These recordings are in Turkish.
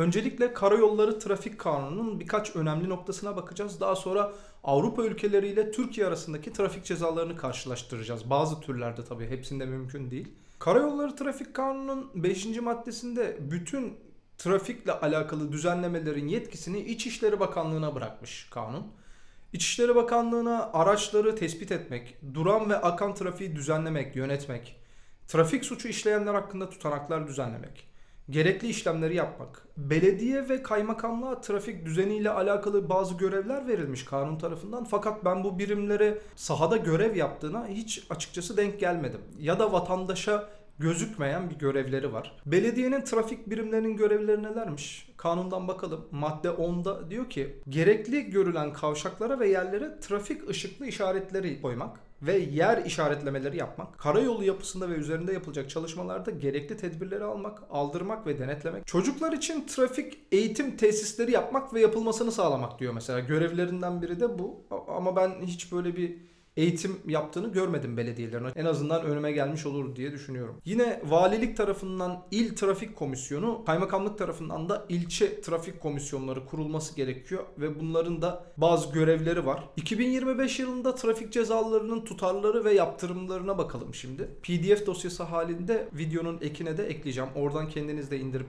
Öncelikle karayolları trafik kanununun birkaç önemli noktasına bakacağız. Daha sonra Avrupa ülkeleriyle Türkiye arasındaki trafik cezalarını karşılaştıracağız. Bazı türlerde tabii hepsinde mümkün değil. Karayolları trafik kanununun 5. maddesinde bütün trafikle alakalı düzenlemelerin yetkisini İçişleri Bakanlığı'na bırakmış kanun. İçişleri Bakanlığı'na araçları tespit etmek, duran ve akan trafiği düzenlemek, yönetmek, trafik suçu işleyenler hakkında tutanaklar düzenlemek, gerekli işlemleri yapmak, belediye ve kaymakamlığa trafik düzeniyle alakalı bazı görevler verilmiş kanun tarafından. Fakat ben bu birimlere sahada görev yaptığına hiç açıkçası denk gelmedim. Ya da vatandaşa gözükmeyen bir görevleri var. Belediyenin trafik birimlerinin görevleri nelermiş? Kanundan bakalım. Madde 10'da diyor ki gerekli görülen kavşaklara ve yerlere trafik ışıklı işaretleri koymak ve yer işaretlemeleri yapmak, karayolu yapısında ve üzerinde yapılacak çalışmalarda gerekli tedbirleri almak, aldırmak ve denetlemek, çocuklar için trafik eğitim tesisleri yapmak ve yapılmasını sağlamak diyor mesela. Görevlerinden biri de bu. Ama ben hiç böyle bir eğitim yaptığını görmedim belediyelerin. En azından önüme gelmiş olur diye düşünüyorum. Yine valilik tarafından il trafik komisyonu, kaymakamlık tarafından da ilçe trafik komisyonları kurulması gerekiyor ve bunların da bazı görevleri var. 2025 yılında trafik cezalarının tutarları ve yaptırımlarına bakalım şimdi. PDF dosyası halinde videonun ekine de ekleyeceğim. Oradan kendiniz de indirip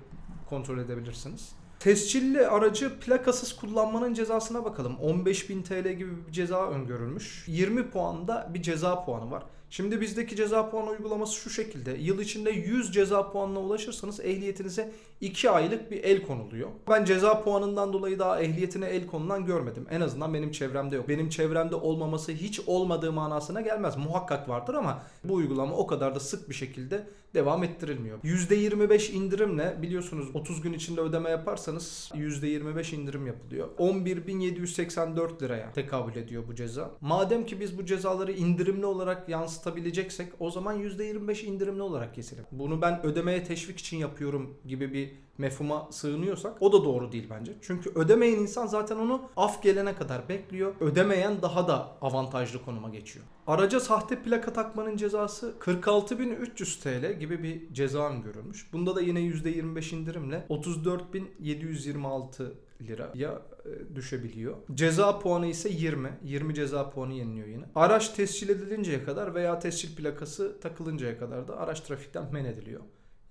kontrol edebilirsiniz. Tescilli aracı plakasız kullanmanın cezasına bakalım. 15.000 TL gibi bir ceza öngörülmüş. 20 puanda bir ceza puanı var. Şimdi bizdeki ceza puanı uygulaması şu şekilde. Yıl içinde 100 ceza puanına ulaşırsanız ehliyetinize 2 aylık bir el konuluyor. Ben ceza puanından dolayı daha ehliyetine el konulan görmedim. En azından benim çevremde yok. Benim çevremde olmaması hiç olmadığı manasına gelmez. Muhakkak vardır ama bu uygulama o kadar da sık bir şekilde devam ettirilmiyor. %25 indirimle biliyorsunuz 30 gün içinde ödeme yaparsanız %25 indirim yapılıyor. 11.784 liraya tekabül ediyor bu ceza. Madem ki biz bu cezaları indirimli olarak yansıtabileceksek o zaman %25 indirimli olarak keselim. Bunu ben ödemeye teşvik için yapıyorum gibi bir mefhuma sığınıyorsak o da doğru değil bence. Çünkü ödemeyen insan zaten onu af gelene kadar bekliyor. Ödemeyen daha da avantajlı konuma geçiyor. Araca sahte plaka takmanın cezası 46.300 TL gibi bir ceza öngörülmüş. Bunda da yine %25 indirimle 34.726 liraya e, düşebiliyor. Ceza puanı ise 20. 20 ceza puanı yeniliyor yine. Araç tescil edilinceye kadar veya tescil plakası takılıncaya kadar da araç trafikten men ediliyor.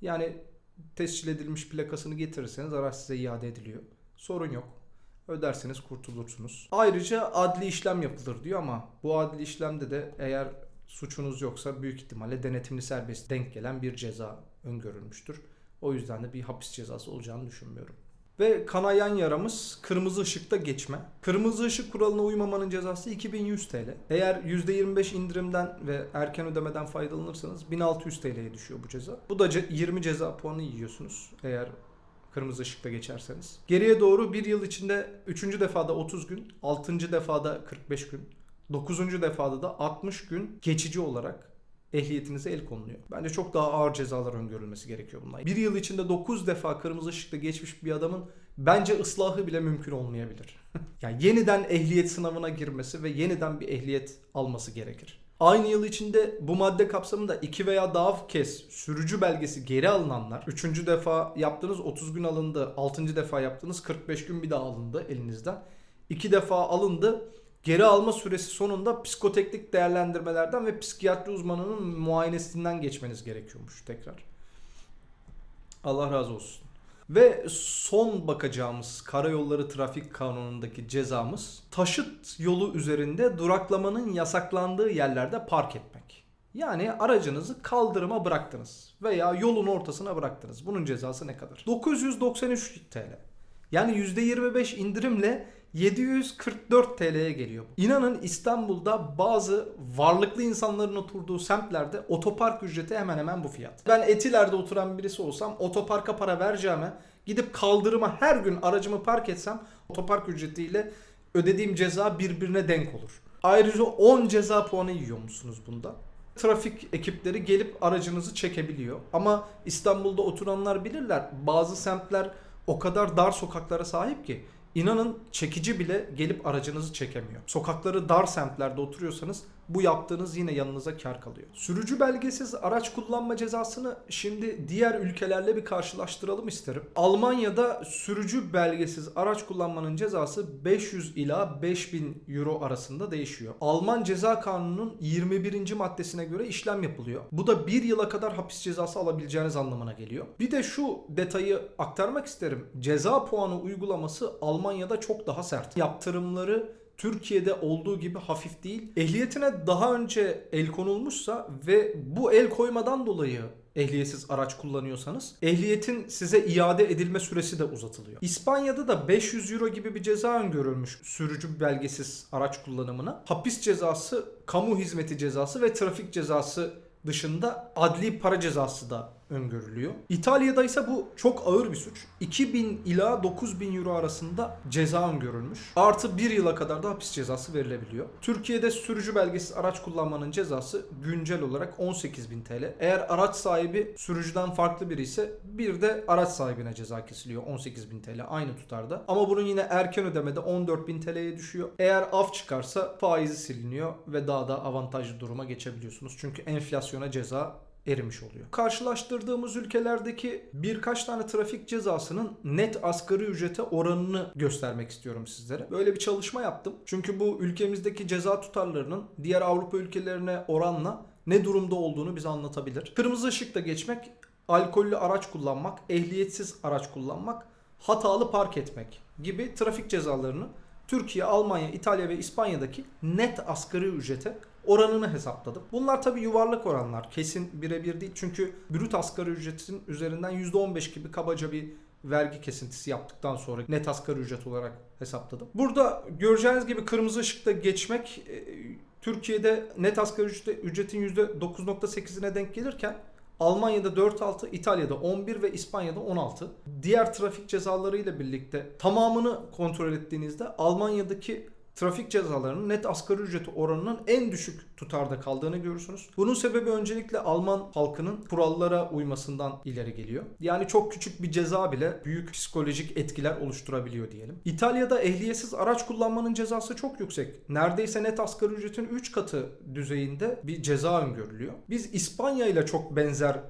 Yani tescil edilmiş plakasını getirirseniz araç size iade ediliyor. Sorun yok. Öderseniz kurtulursunuz. Ayrıca adli işlem yapılır diyor ama bu adli işlemde de eğer suçunuz yoksa büyük ihtimalle denetimli serbest denk gelen bir ceza öngörülmüştür. O yüzden de bir hapis cezası olacağını düşünmüyorum. Ve kanayan yaramız kırmızı ışıkta geçme. Kırmızı ışık kuralına uymamanın cezası 2100 TL. Eğer %25 indirimden ve erken ödemeden faydalanırsanız 1600 TL'ye düşüyor bu ceza. Bu da ce- 20 ceza puanı yiyorsunuz eğer kırmızı ışıkta geçerseniz. Geriye doğru bir yıl içinde 3. defada 30 gün, 6. defada 45 gün, 9. defada da 60 gün geçici olarak ehliyetinize el konuluyor. Bence çok daha ağır cezalar öngörülmesi gerekiyor bunlar. Bir yıl içinde 9 defa kırmızı ışıkta geçmiş bir adamın bence ıslahı bile mümkün olmayabilir. yani yeniden ehliyet sınavına girmesi ve yeniden bir ehliyet alması gerekir. Aynı yıl içinde bu madde kapsamında iki veya daha kez sürücü belgesi geri alınanlar, üçüncü defa yaptığınız 30 gün alındı, altıncı defa yaptığınız 45 gün bir daha alındı elinizden. İki defa alındı, geri alma süresi sonunda psikoteknik değerlendirmelerden ve psikiyatri uzmanının muayenesinden geçmeniz gerekiyormuş tekrar. Allah razı olsun. Ve son bakacağımız karayolları trafik kanunundaki cezamız taşıt yolu üzerinde duraklamanın yasaklandığı yerlerde park etmek. Yani aracınızı kaldırıma bıraktınız veya yolun ortasına bıraktınız. Bunun cezası ne kadar? 993 TL. Yani %25 indirimle 744 TL'ye geliyor. İnanın İstanbul'da bazı varlıklı insanların oturduğu semtlerde otopark ücreti hemen hemen bu fiyat. Ben Etiler'de oturan birisi olsam otoparka para vereceğime gidip kaldırıma her gün aracımı park etsem otopark ücretiyle ödediğim ceza birbirine denk olur. Ayrıca 10 ceza puanı yiyor musunuz bunda? Trafik ekipleri gelip aracınızı çekebiliyor. Ama İstanbul'da oturanlar bilirler. Bazı semtler o kadar dar sokaklara sahip ki İnanın çekici bile gelip aracınızı çekemiyor. Sokakları dar semtlerde oturuyorsanız bu yaptığınız yine yanınıza kar kalıyor. Sürücü belgesiz araç kullanma cezasını şimdi diğer ülkelerle bir karşılaştıralım isterim. Almanya'da sürücü belgesiz araç kullanmanın cezası 500 ila 5000 euro arasında değişiyor. Alman ceza kanununun 21. maddesine göre işlem yapılıyor. Bu da bir yıla kadar hapis cezası alabileceğiniz anlamına geliyor. Bir de şu detayı aktarmak isterim. Ceza puanı uygulaması Almanya'da çok daha sert. Yaptırımları Türkiye'de olduğu gibi hafif değil. Ehliyetine daha önce el konulmuşsa ve bu el koymadan dolayı ehliyetsiz araç kullanıyorsanız ehliyetin size iade edilme süresi de uzatılıyor. İspanya'da da 500 euro gibi bir ceza öngörülmüş sürücü belgesiz araç kullanımına. Hapis cezası, kamu hizmeti cezası ve trafik cezası dışında adli para cezası da öngörülüyor. İtalya'da ise bu çok ağır bir suç. 2000 ila 9000 euro arasında ceza öngörülmüş. Artı 1 yıla kadar da hapis cezası verilebiliyor. Türkiye'de sürücü belgesiz araç kullanmanın cezası güncel olarak 18.000 TL. Eğer araç sahibi sürücüden farklı biri ise bir de araç sahibine ceza kesiliyor 18.000 TL aynı tutarda. Ama bunun yine erken ödemede 14.000 TL'ye düşüyor. Eğer af çıkarsa faizi siliniyor ve daha da avantajlı duruma geçebiliyorsunuz. Çünkü enflasyona ceza erimiş oluyor. Karşılaştırdığımız ülkelerdeki birkaç tane trafik cezasının net asgari ücrete oranını göstermek istiyorum sizlere. Böyle bir çalışma yaptım. Çünkü bu ülkemizdeki ceza tutarlarının diğer Avrupa ülkelerine oranla ne durumda olduğunu bize anlatabilir. Kırmızı ışıkta geçmek, alkollü araç kullanmak, ehliyetsiz araç kullanmak, hatalı park etmek gibi trafik cezalarını Türkiye, Almanya, İtalya ve İspanya'daki net asgari ücrete oranını hesapladım. Bunlar tabii yuvarlak oranlar. Kesin birebir değil. Çünkü brüt asgari ücretin üzerinden %15 gibi kabaca bir vergi kesintisi yaptıktan sonra net asgari ücret olarak hesapladım. Burada göreceğiniz gibi kırmızı ışıkta geçmek e, Türkiye'de net asgari ücrete- ücretin %9.8'ine denk gelirken Almanya'da 4.6, İtalya'da 11 ve İspanya'da 16. Diğer trafik cezaları ile birlikte tamamını kontrol ettiğinizde Almanya'daki trafik cezalarının net asgari ücreti oranının en düşük tutarda kaldığını görürsünüz. Bunun sebebi öncelikle Alman halkının kurallara uymasından ileri geliyor. Yani çok küçük bir ceza bile büyük psikolojik etkiler oluşturabiliyor diyelim. İtalya'da ehliyetsiz araç kullanmanın cezası çok yüksek. Neredeyse net asgari ücretin 3 katı düzeyinde bir ceza öngörülüyor. Biz İspanya ile çok benzer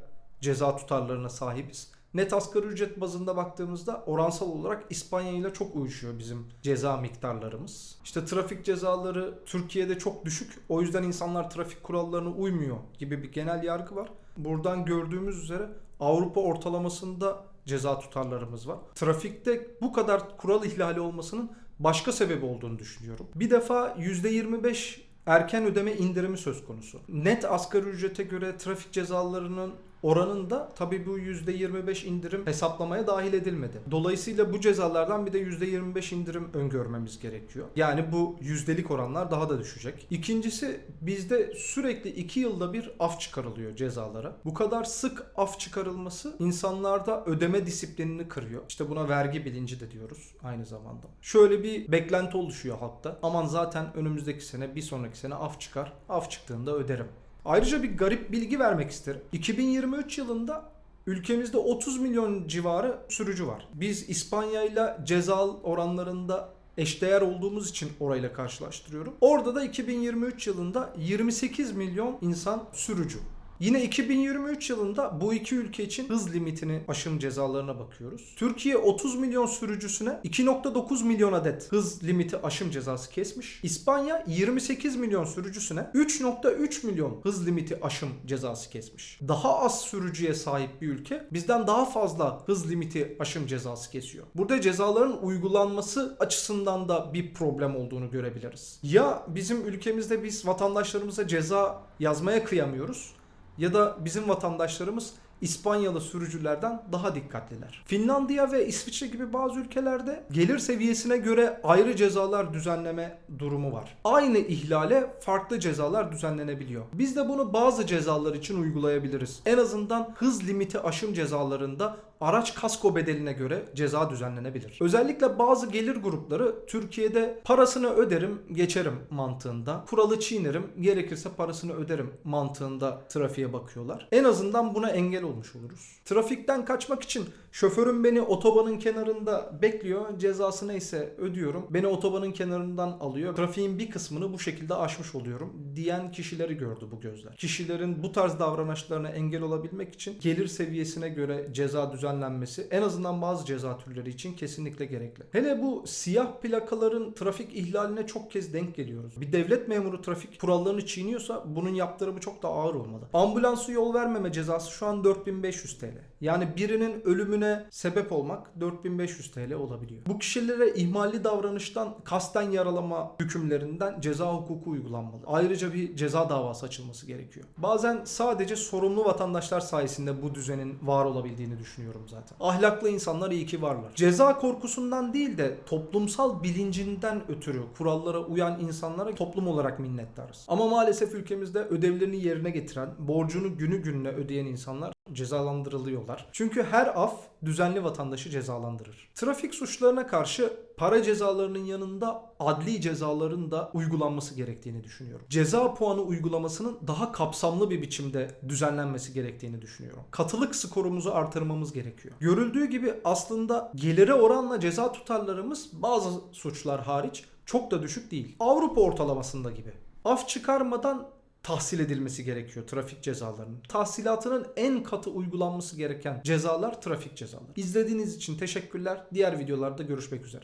ceza tutarlarına sahibiz. Net asgari ücret bazında baktığımızda oransal olarak İspanya ile çok uyuşuyor bizim ceza miktarlarımız. İşte trafik cezaları Türkiye'de çok düşük. O yüzden insanlar trafik kurallarına uymuyor gibi bir genel yargı var. Buradan gördüğümüz üzere Avrupa ortalamasında ceza tutarlarımız var. Trafikte bu kadar kural ihlali olmasının başka sebebi olduğunu düşünüyorum. Bir defa %25 erken ödeme indirimi söz konusu. Net asgari ücrete göre trafik cezalarının oranında tabii bu %25 indirim hesaplamaya dahil edilmedi. Dolayısıyla bu cezalardan bir de %25 indirim öngörmemiz gerekiyor. Yani bu yüzdelik oranlar daha da düşecek. İkincisi bizde sürekli 2 yılda bir af çıkarılıyor cezalara. Bu kadar sık af çıkarılması insanlarda ödeme disiplinini kırıyor. İşte buna vergi bilinci de diyoruz aynı zamanda. Şöyle bir beklenti oluşuyor halkta. Aman zaten önümüzdeki sene bir sonraki sene af çıkar. Af çıktığında öderim. Ayrıca bir garip bilgi vermek isterim. 2023 yılında ülkemizde 30 milyon civarı sürücü var. Biz İspanya ile ceza oranlarında eşdeğer olduğumuz için orayla karşılaştırıyorum. Orada da 2023 yılında 28 milyon insan sürücü. Yine 2023 yılında bu iki ülke için hız limitini aşım cezalarına bakıyoruz. Türkiye 30 milyon sürücüsüne 2.9 milyon adet hız limiti aşım cezası kesmiş. İspanya 28 milyon sürücüsüne 3.3 milyon hız limiti aşım cezası kesmiş. Daha az sürücüye sahip bir ülke bizden daha fazla hız limiti aşım cezası kesiyor. Burada cezaların uygulanması açısından da bir problem olduğunu görebiliriz. Ya bizim ülkemizde biz vatandaşlarımıza ceza yazmaya kıyamıyoruz ya da bizim vatandaşlarımız İspanyalı sürücülerden daha dikkatliler. Finlandiya ve İsviçre gibi bazı ülkelerde gelir seviyesine göre ayrı cezalar düzenleme durumu var. Aynı ihlale farklı cezalar düzenlenebiliyor. Biz de bunu bazı cezalar için uygulayabiliriz. En azından hız limiti aşım cezalarında araç kasko bedeline göre ceza düzenlenebilir. Özellikle bazı gelir grupları Türkiye'de parasını öderim geçerim mantığında. Kuralı çiğnerim gerekirse parasını öderim mantığında trafiğe bakıyorlar. En azından buna engel olmuş oluruz. Trafikten kaçmak için şoförüm beni otobanın kenarında bekliyor. Cezası neyse ödüyorum. Beni otobanın kenarından alıyor. Trafiğin bir kısmını bu şekilde aşmış oluyorum diyen kişileri gördü bu gözler. Kişilerin bu tarz davranışlarına engel olabilmek için gelir seviyesine göre ceza düzenlenmesi en azından bazı ceza türleri için kesinlikle gerekli. Hele bu siyah plakaların trafik ihlaline çok kez denk geliyoruz. Bir devlet memuru trafik kurallarını çiğniyorsa bunun yaptırımı çok da ağır olmalı. Ambulansı yol vermeme cezası şu an 4500 TL. Yani birinin ölümüne sebep olmak 4500 TL olabiliyor. Bu kişilere ihmalli davranıştan kasten yaralama hükümlerinden ceza hukuku uygulanmalı. Ayrıca bir ceza davası açılması gerekiyor. Bazen sadece sorumlu vatandaşlar sayesinde bu düzenin var olabildiğini düşünüyorum zaten. Ahlaklı insanlar iyi ki varlar. Ceza korkusundan değil de toplumsal bilincinden ötürü kurallara uyan insanlara toplum olarak minnettarız. Ama maalesef ülkemizde ödevlerini yerine getiren, borcunu günü gününe ödeyen insanlar cezalandırılıyorlar. Çünkü her af düzenli vatandaşı cezalandırır. Trafik suçlarına karşı para cezalarının yanında adli cezaların da uygulanması gerektiğini düşünüyorum. Ceza puanı uygulamasının daha kapsamlı bir biçimde düzenlenmesi gerektiğini düşünüyorum. Katılık skorumuzu artırmamız gerekiyor. Görüldüğü gibi aslında gelire oranla ceza tutarlarımız bazı suçlar hariç çok da düşük değil. Avrupa ortalamasında gibi. Af çıkarmadan tahsil edilmesi gerekiyor trafik cezalarının. Tahsilatının en katı uygulanması gereken cezalar trafik cezaları. İzlediğiniz için teşekkürler. Diğer videolarda görüşmek üzere.